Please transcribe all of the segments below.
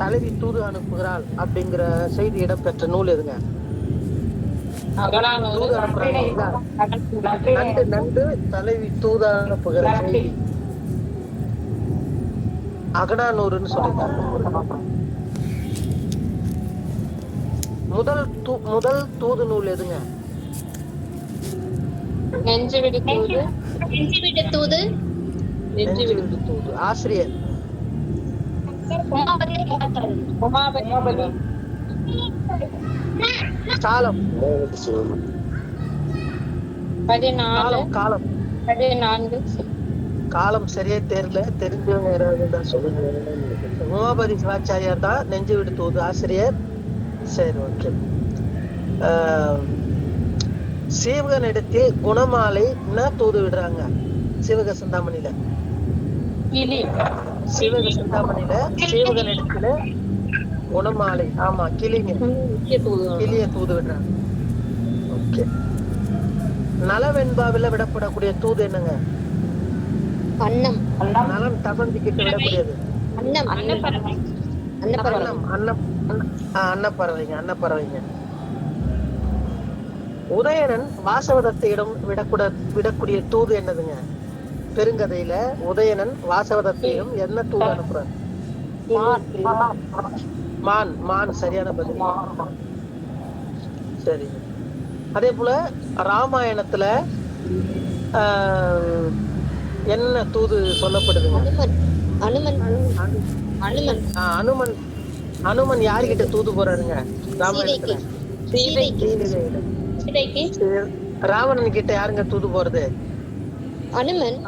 தலைவி தூது அனுப்புகிறாள் அப்படிங்கிற செய்தி இடம்பெற்ற நூல் எதுங்க? தூது அனுப்புறாங்க? நண்டு நண்டு தலைவி தூது அனுப்புகிற செய்தி. அகடானூறுன்னு சொல்லியிருக்காங்க. முதல் தூ முதல் தூது நூல் எதுங்க? நெஞ்சு விடு தூது. நெஞ்சு விட்டு தூது. நெஞ்சு விடு தூது. ஆசிரியர். உமாபதி காலம். பதினாலு. காலம் காலம். பதினான்கு. காலம் சரியா தெரியல. தெரிஞ்சவங்க யாராவது சொல்லுங்க. உமாபதி சிவாச்சாரியார் தான் நெஞ்சு விடு தூது ஆசிரியர். சரி ஓகே. சீவகனிடத்தில் குணமாலை என்ன தூது விடுறாங்க? சிவக சிந்தாமணியில. சிவக சிந்தாமணியில சீவகனிடத்துல குணமாலை ஆமா கிளிங்க. கிளிய தூது விடுறாங்க ஓகே. நலவெண்பாவில விடப்படக்கூடிய தூது என்னங்க? அன்னம். நலன் தமந்திக்கிட்டு விடக்கூடியது. அன்னம். அன்னம். அன்னம். அன்னப்பறவைங்க அன்னப்பறவைங்க. உதயணன் வாசவதத்தையிடம் விடக்கூட விடக்கூடிய தூது என்னதுங்க? பெருங்கதையில உதயணன் வாசவதத்தையிடம் என்ன தூது அனுப்புறாரு? மான் மான் சரியான பதில். சரி. அதே போல ராமாயணத்துல என்ன தூது சொல்லப்படுதுங்க? அனுமன். அனுமன் அனுமன் யாருகிட்ட தூது போறாருங்க? ராமாயணத்துல. ராவணன் கிட்ட யாருங்க தூது போறது? அனுமன்?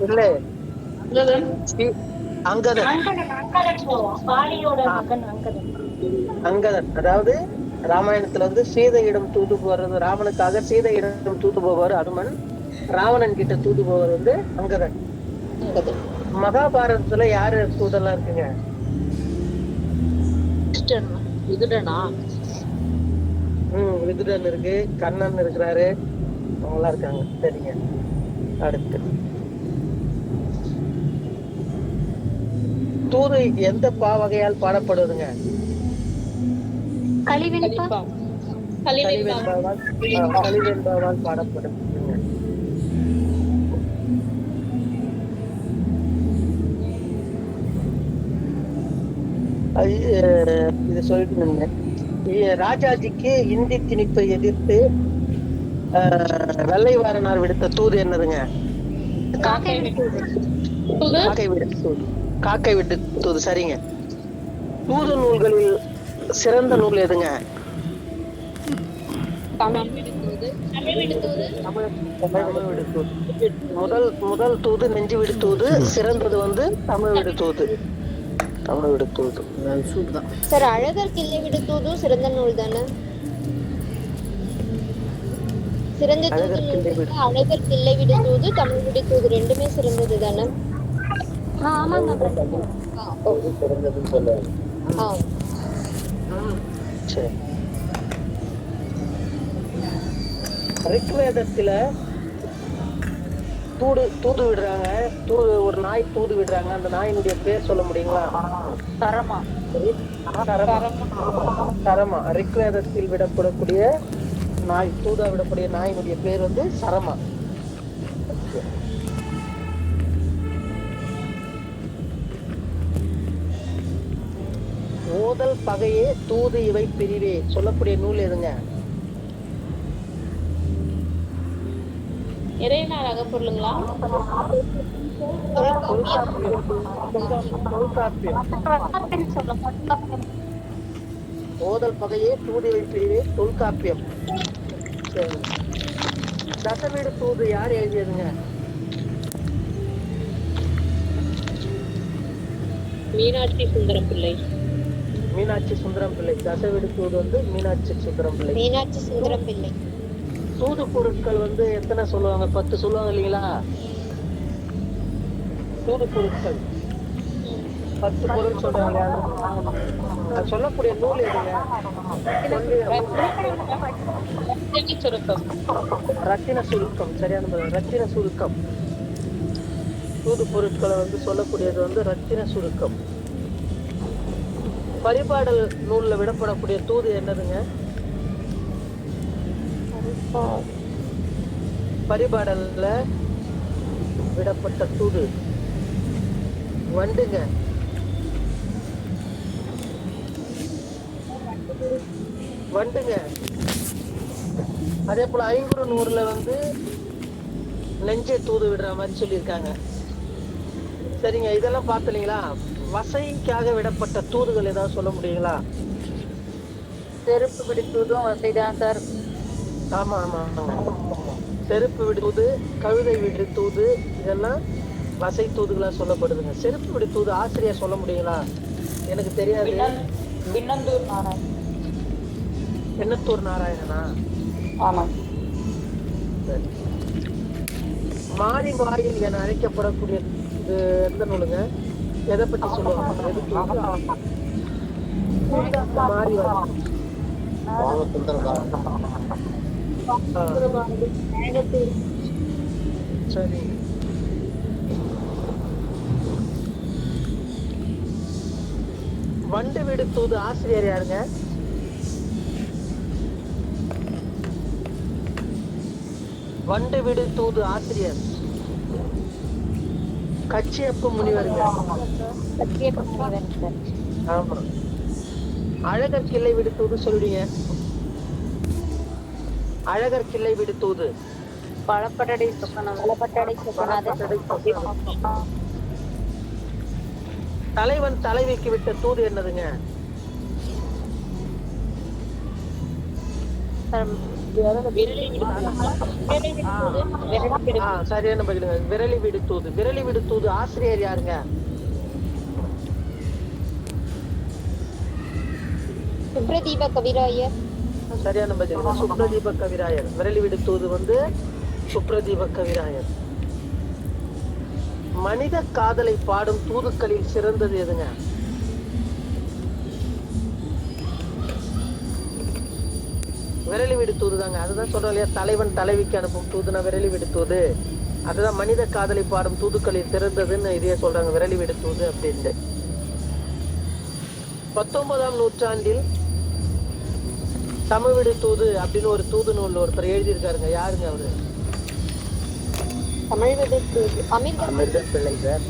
இல்ல. சீ- அங்கதன். அங்கதன் அதாவது ராமாயணத்துல வந்து சீதையிடம் தூது போறது ராவனுக்காக சீதையிடம் தூது போவாரு அனுமன். ராவணன் கிட்ட தூது போவார் வந்து அங்கதன். மகாபாரதத்துல யாரு தூதெல்லாம் இருக்குங்க? இதுடனா ம் விதுரன் இருக்கு கண்ணன் இருக்கிறாரு. அவங்களாம் இருக்காங்க. சரிங்க. அடுத்து. தூது எந்த பா வகையால் பாடப்படுவதுங்க? கலிவெண்பா கலிவெண்பாவால் அஹ், இது சொல்லிட்டு ராஜாஜிக்கு இந்தி திணிப்பை எதிர்த்து அஹ், வெள்ளைவாரனார் விடுத்த தூது என்னதுங்க? காக்கை விட்டு காக்கை விடு தூது. காக்கை விட்டு தூது சரிங்க. தூது நூல்களில் சிறந்த நூல் எதுங்க? முதல் முதல் தூது நெஞ்சு விடு தூது சிறந்தது வந்து தமிழ் விடு தூது. தமிழ் விடு தூது. சார் அழகர் கிள்ளை விடு தூதும் சிறந்த நூல் தானே? சிறந்த தூது அழகர் கிள்ளை விடு. தூது தமிழ் விடு தூது. ரெண்டுமே சிறந்தது தானே? ஆமாங்க ஆ சரி. ரிக்வேதத்துல தூடு தூது விடுறாங்க. தூது ஒரு நாய் தூது விடுறாங்க. அந்த நாயினுடைய பேர் சொல்ல முடியுங்களா? தரமா தரமா ரிக்வேதத்தில் விடப்படக்கூடிய நாய் தூதா விடக்கூடிய நாயினுடைய பேர் வந்து சரமா. ஓதல் பகையே தூது இவை பிரிவே. சொல்லக்கூடிய நூல் எதுங்க? இறையனார் அகப்பொருளுங்களா தொல்காப்பியம் ஓதல் பகையே தூது இவை பிரிவே. தொல்காப்பியம். தசவீடு தூது யார் எழுதியதுங்க? மீனாட்சி சுந்தரம் பிள்ளை. மீனாட்சி சுந்தரம் பிள்ளை. தசவீடு தூது வந்து மீனாட்சி சுந்தரம் பிள்ளை. மீனாட்சி சுந்தரம் பிள்ளை. தூது பொருட்கள் வந்து எத்தனை சொல்லுவாங்க? பத்து சொல்லுவாங்க இல்லைங்களா? தூது பொருட்கள். பத்து பொருள் சொல்றாங்க. அது சொல்லக்கூடிய நூல் எதுங்க? ரத்தின சுருக்கம் ரத்தின சுருக்கம் சரியான ரத்தின சுருக்கம் தூது பொருட்களை வந்து சொல்லக்கூடியது வந்து ரத்தின சுருக்கம் பரிபாடல் நூல்ல விடப்படக்கூடிய தூது என்னதுங்க? பரிபாடல்ல விடப்பட்ட தூது. வண்டுங்க. வண்டுங்க. அதே போல ஐங்குறு நூறுல வந்து நெஞ்சை தூது விடுற மாதிரி சொல்லியிருக்காங்க. சரிங்க இதெல்லாம் பார்த்தீங்களா வசைக்காக விடப்பட்ட தூதுகள் ஏதாவது சொல்ல முடியுங்களா? செருப்பு பிடித்ததும் வசைதான் சார். ஆமா ஆமா ஆமாங்க. செருப்பு விடு தூது கழுதை விடு தூது இதெல்லாம் வசை தூதுகளா சொல்லப்படுதுங்க. செருப்பு விடு தூது ஆசிரியர் சொல்ல முடியுங்களா? எனக்கு தெரியாது. பின்னந்தூர் நாராயண் எண்ணத்தூர் நாராயணனா? சரி. மாறி வாயில் என அழைக்கப்படக்கூடிய இது எந்த நூலுங்க? எதை பத்தி சொல்லுவாங்க? எதுக்கு? மாறி சரி. வண்டு வீடு தூது ஆசிரியர் யாருங்க? வண்டு வீடு தூது ஆசிரியர். கச்சியப்ப முனிவருங்க ஆமா அழகர் கிள்ளை விடு தூது சொல்றீங்க. அழகர் கிள்ளை விடு தூது. பழப்பட்டடை பழப்பட்டடை தலைவன் தலைவிக்கு விட்ட தூது என்னதுங்க? விடுத்தது விடுத்தது சரியான பதிலுங்க விரலி விடு தூது விரலி விடு தூது ஆசிரியர் யாருங்க? சுப்ரதீப கவிராயர் சரியான பதிலுங்க சுப்ரதீப கவிராயர் விரலி விடு தூது வந்து சுப்ரதீப கவிராயர் மனித காதலை பாடும் தூதுக்களில் சிறந்தது எதுங்க? விரலி விடு தூது தாங்க அதுதான் சொல்றோம் இல்லையா? தலைவன் தலைவிக்கு அனுப்பும் தூதுனா விரலி விடு தூது அதுதான் மனித காதலை பாடும் தூதுக்களில் சிறந்ததுன்னு இதையே சொல்றாங்க விரலி விடு தூது அப்படின்ட்டு. பத்தொன்பதாம் நூற்றாண்டில் தமிழ் விடு தூது அப்படின்னு ஒரு தூது நூல் ஒருத்தர் எழுதியிருக்காருங்க. யாருங்க அவரு? தமிழ் விடுத்து அமிர்தம் அமிர்தம் பிள்ளை சார்.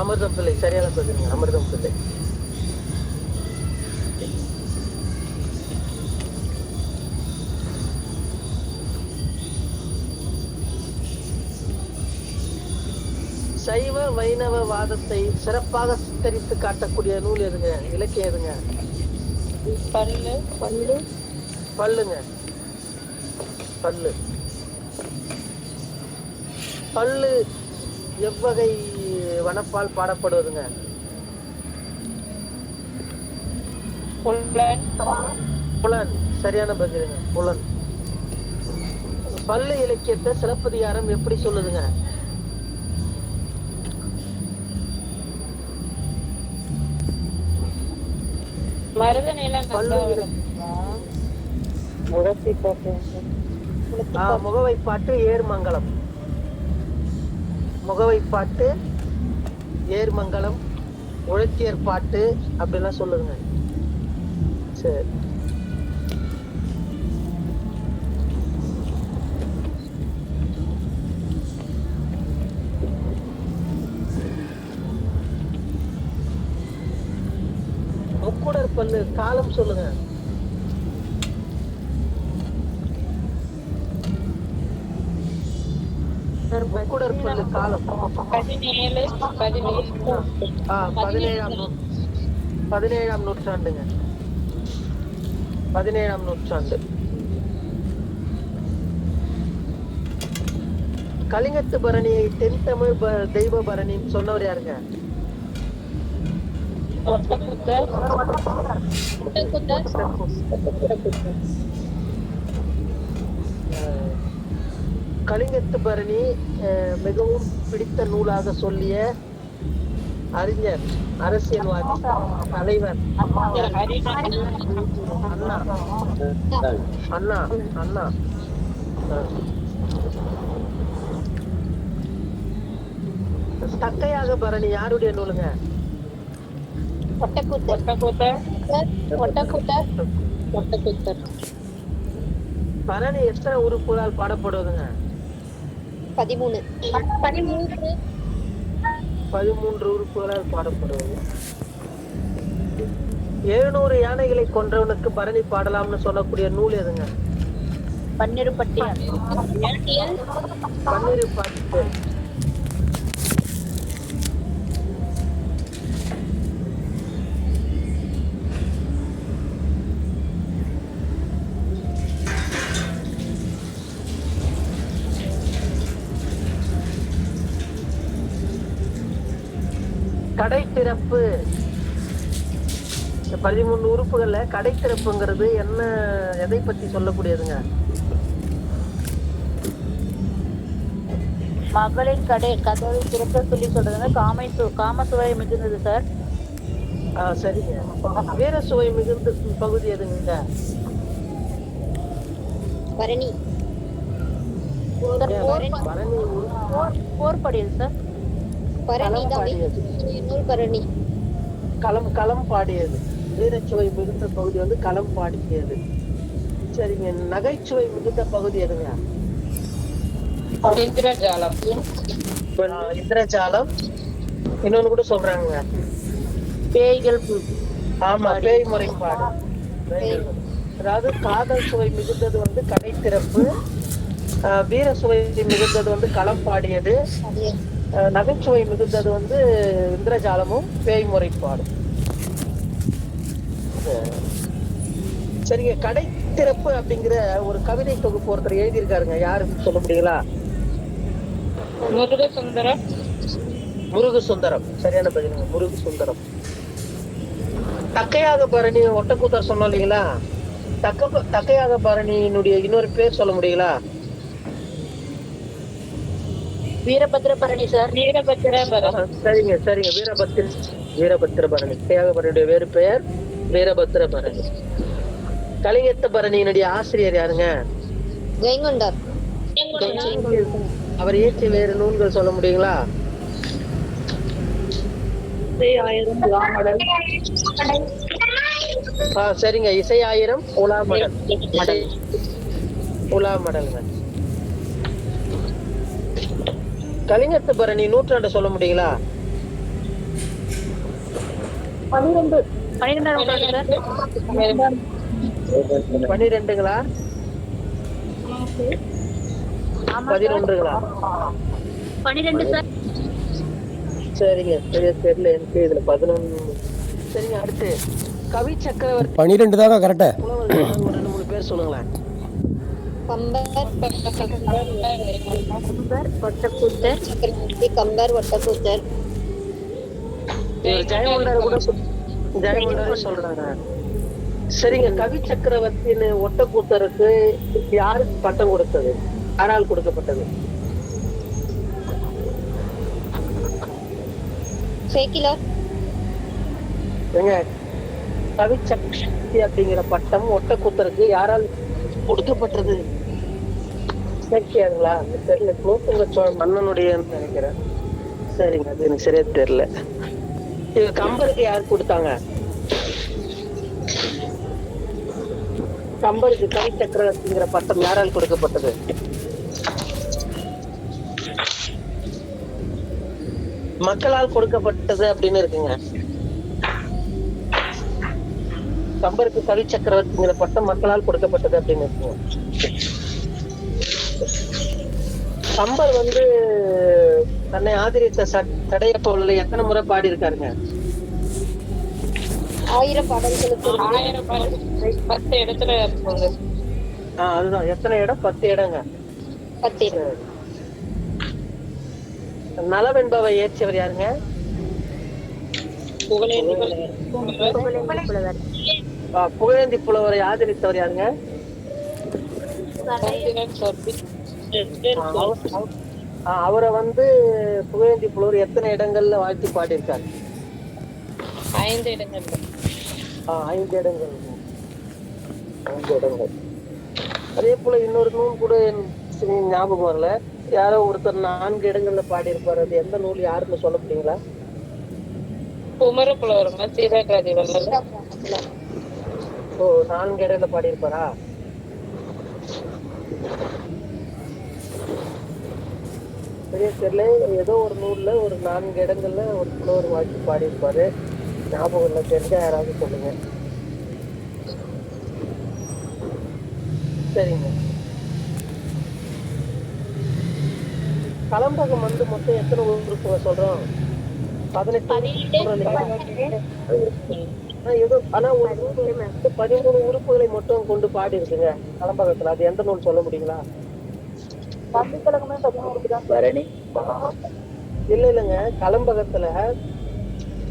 அமிர்தம் பிள்ளை. சரியான பதிலுங்க அமிர்தம் பிள்ளை. சைவ வைணவ வாதத்தை சிறப்பாக சித்தரித்து காட்டக்கூடிய நூல் எதுங்க? இலக்கியம் எதுங்க? பல்லு பல்லு. பல்லுங்க. பல்லு. பல்லு எவ்வகை வனப்பால் பாடப்படுவதுங்க? புலன். சரியான பதிலுங்க. புலன். பல்லு இலக்கியத்தை சிலப்பதிகாரம் எப்படி சொல்லுதுங்க? மருத நிலம் பல்லு முழத்தி போட்டு ஆ, முகவைப்பாட்டு ஏர்மங்கலம். முகவைப்பாட்டு ஏர்மங்கலம் உழைச்சியர் பாட்டு அப்படிலாம் சொல்லுதுங்க சரி. பல்லு காலம் சொல்லுங்க. முக்குடர் பல்லு காலம். பதினேழு பதினேழாம் பதினேழாம் நூற்றாண்டுங்க. பதினேழாம் நூற்றாண்டு. கலிங்கத்து பரணியை தென் தமிழ் தெய்வ பரணின்னு சொன்னவர் யாருங்க? ஒட்டக்குத்தர் கலிங்கத்து பரணி அஹ், மிகவும் பிடித்த நூலாக சொல்லிய அறிஞர் அரசியல்வாதி தலைவர். அண்ணா. அண்ணா அண்ணா. தக்கையாக பரணி யாருடைய நூலுங்க? பரணி எத்தனை உறுப்புகளால் பாடப்படுவதுங்க? பதிமூணு. பதிமூன்று. பதிமூன்று உறுப்புகளால் பாடப்படுவது. எழுநூறு யானைகளை கொன்றவனுக்கு பரணி பாடலாம்னு சொல்லக்கூடிய நூல் எதுங்க? பன்னிரு பட்டியல். பாட்டியல் பன்னிரு பாட்டு கடை திறப்பு இந்த பதிமூணு உறுப்புகள்ல கடை திறப்புங்கிறது என்ன எதை பத்தி சொல்லக்கூடியதுங்க? மகளின் கடை கதவை திறக்க சொல்லி சொல்றதுங்க. காமை சு காம சுவை மிகுந்தது சார். ஆ சரிங்க. வீர சுவை மிகுந்த பகுதி எதுங்க பரணி. போர் போர்ப்படியல் சார். பரணி களம் தான் பாடியது. நூல் பரணி. களம் களம் பாடியது. வீரச்சுவை மிகுந்த பகுதி வந்து களம் பாடியது. சரிங்க நகைச்சுவை மிகுந்த பகுதி எதுங்க? இந்திரஜாலம். இந்திரஜாலம். இன்னொன்னு கூட சொல்றாங்க. பேய்கள் ஆமா பேய் முறைப்பாடு. அதாவது காதல் சுவை மிகுந்தது வந்து கடை திறப்பு வீர சுவை மிகுந்தது வந்து களம் பாடியது. நகைச்சுவை மிகுந்தது வந்து இந்திரஜாலமும் பேய் முறைப்பாடும். சரிங்க கடை திறப்பு அப்படிங்கிற ஒரு கவிதை தொகுப்பு ஒருத்தர் எழுதியிருக்காருங்க. யாருன்னு சொல்ல முடியுங்களா? முருக சுந்தரம் முருகு சுந்தரம் சரியான பதிலுங்க. முருகு சுந்தரம் தக்கையாக பரணி ஒட்டக்கூத்தர் சொன்னோம் இல்லைங்களா? தக்க தக்கையாக பரணியினுடைய இன்னொரு பேர் சொல்ல முடியுங்களா? வீரபத்ர பரணி சார். வீரபத்ர சரிங்க சரிங்க. வீரபத்திர வீரபத்திர பரணி தக்கையாக பரணியுடைய வேறு பெயர் வீரபத்திர பரணி கலிங்கத்த பரணியினுடைய ஆசிரியர் யாருங்க? ஜெயங்கொண்டார் அவர் இயற்றிய வேறு நூல்கள் சொல்ல முடியுங்களா? சரிங்க இசை ஆயிரம் உலா மடல் உலா மடல்ங்க கலிங்கத்து பரணி நூற்றாண்டு சொல்ல முடியுங்களா? பனிரெண்டு. பன்னிரெண்டுங்களா பதினொன்றுங்களா? பனிரெண்டு சார். சரிங்க. தெரியல. எனக்கு இதுல பதினொன்று சரிங்க அடுத்து. கவி சக்கரவர்த்தி. பன்னிரெண்டு தாங்க கரெக்டா. ஒரு ரெண்டு மூணு பேர் சொல்லுங்களேன். கம்பர் கம்பர் ஒட்டக்கூத்தர் சக்கரவர்த்தி கம்பர் ஒட்டக்கூத்தர் இவர் ஜெயமோகனர் கூட சொல்- ஜெயமோகனரே சொல்றாங்க சரிங்க கவி சக்கரவர்த்தின்னு ஒட்டக்கூத்தருக்கு யாருக்கு பட்டம் கொடுத்தது? யாரால் கொடுக்கப்பட்டது. சேக்கிலார். கவி சக்கரவர்த்தி அப்படிங்கிற பட்டம் ஒட்டக்கூத்தருக்கு யாரால் கொடுக்கப்பட்டது. சரியாங்களா தெரியல. குலோத்துங்க சோழ மன்னனுடைய நினைக்கிறேன். சரிங்க அது எனக்கு சரியா தெரியல. இது கம்பருக்கு யார் கொடுத்தாங்க? கம்பருக்கு கை சக்கரவர்த்திங்கிற பட்டம் யாரால் கொடுக்கப்பட்டது? மக்களால் கொடுக்கப்பட்டது அப்படின்னு இருக்குங்க. கம்பருக்கு கவி சக்கரவர்த்திங்கிற பட்டம் மக்களால் கொடுக்கப்பட்டது அப்படின்னு கம்பர் வந்து தன்னை ஆதரித்த ச- தடையப்போல எத்தனை முறை பாடி இருக்காருங்க ஆயிரம் பாடல்களுக்கு ஆயிரம் பாடல். பத்து இடத்துல அதுதான். எத்தனை இடம்? பத்து இடங்க. பத்து நலம் என்பவை ஏற்றியவர் யாருங்க? புகழேந்தி புலவர் புகழேந்தி புலவரை ஆதரித்தவர் யாருங்க? அவர்- வந்து புகழேந்தி புலவர் எத்தனை இடங்கள்ல வாழ்த்தி பாடியிருக்காரு? ஐந்து இடங்கள் ஐந்து இடங்கள். ஐந்து இடங்கள். அதே போல இன்னொரு நூல் கூட ஞாபகம் வரல. யாரோ ஒருத்தர் நான்கு இடங்கள்ல பாடியிருப்பாரு. அது எந்த நூல் யாருன்னு சொல்ல முடியுங்களா? குமரப்புலவருங்க சீதாகாதி வல்லல ஓ நான்கு இடையில பாடியிருப்பாரா? சரியா தெரியல. ஏதோ ஒரு நூல்ல ஒரு நான்கு இடங்கள்ல ஒரு புலவர் வாக்கி பாடியிருப்பாரு. ஞாபகம் இல்லை. தெரிஞ்சா யாராவது சொல்லுங்க. சரிங்க. கலம்பகம் வந்து மொத்தம் எத்தனை உறுப்புங்க சொல்றோம்? பதினெட்டு? ஆனா ஒரு நூல் பதிமூணு உறுப்புகளை மட்டும் கொண்டு பாடி இருக்குங்க கலம்பகத்துல அது எந்த நூல் சொல்ல முடியுங்களா? பரணி? இல்ல இல்லைங்க. கலம்பகத்துல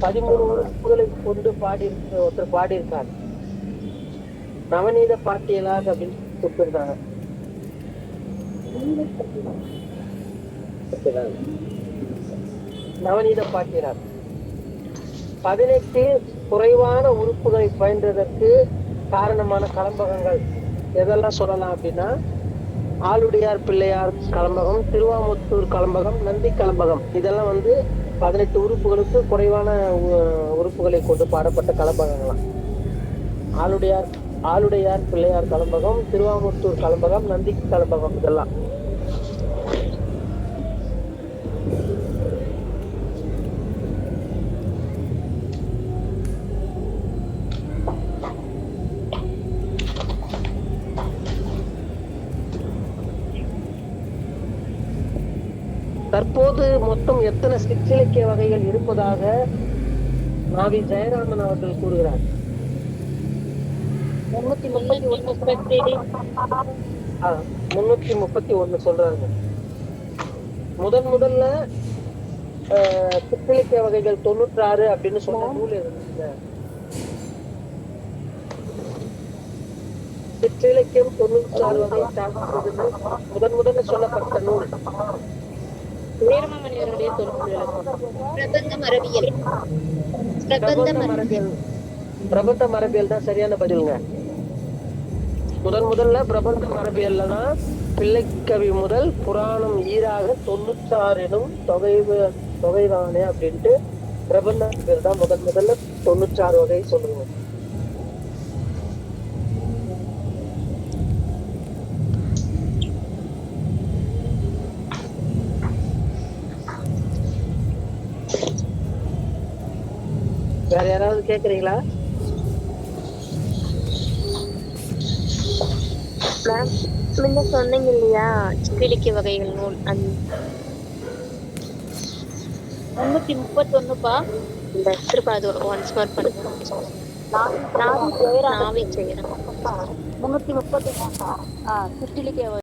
பதிமூணு உறுப்புகளை கொண்டு பாடி இருக்கு ஒருத்தர் பாடி இருக்காரு நவநீத பாட்டியலாக அப்படின்னு கொடுத்திருக்காங்க நவநீத பாட்டியலார். பதினெட்டு குறைவான உறுப்புகளை பயின்றதற்கு காரணமான கலம்பகங்கள். எதெல்லாம் சொல்லலாம் அப்படின்னா ஆளுடையார் பிள்ளையார் கலம்பகம் திருவாமுத்தூர் கலம்பகம் நந்தி கலம்பகம். இதெல்லாம் வந்து பதினெட்டு உறுப்புகளுக்கு குறைவான உ- உறுப்புகளை கொண்டு பாடப்பட்ட கலம்பகங்களாம். ஆளுடையார் ஆளுடையார் பிள்ளையார் கலம்பகம் திருவாமுத்தூர் கலம்பகம் நந்தி கலம்பகம் இதெல்லாம். தற்போது மொத்தம் எத்தனை சிற்றிலக்கிய வகைகள் இருப்பதாக நாவி ஜெயராமன் அவர்கள் கூறுகிறார். முன்னூத்தி முப்பத்தி ஒன்னு முன்னூத்தி முப்பத்தி ஒண்ணு சொல்றாங்க. முதன் முதல்ல ஆஹ், சிற்றிலக்கிய வகைகள் தொண்ணூற்றி ஆறு அப்படின்னு சொன்ன நூல் எதுங்க சிற்றிலக்கியம் தொண்ணூற்றி ஆறு வகை சார்ந்ததுன்னு முதன் முதல்ல சொல்லப்பட்ட நூல். விளக்கம் பிரபந்த மரபியல் பிரபந்த பிரபந்த மரபியல் மரபியல் பிரபந்த மரபியல் தான் சரியான பதிலுங்க. முதன் முதல்ல பிரபந்த மரபியல்ல தான் பிள்ளைக்கவி முதல் புராணம் ஈராக தொண்ணூத்தாறு எனும் தொகை தொகைதானே அப்படின்ட்டு பிரபந்த மரபியல் தான் முதன் முதல்ல தொண்ணூற்றாறு வகை சொல்லுங்க வேற யாராவது கேக்குறீங்களா? மேம் முன்ன சொன்னீங்க இல்லையா சிற்றிலக்கிய வகைகள் நூல் அந்த முன்னூத்தி முப்பத்தி ஒண்ணுப்பா இந்த திருப்பா அது ஒன்ஸ் மோர் பண்ணுங்க நாவி ஜெயராமன் நாவி செய்யறேன் முன்னூத்தி முப்பத்தி ஆ சிற்றிலிக்க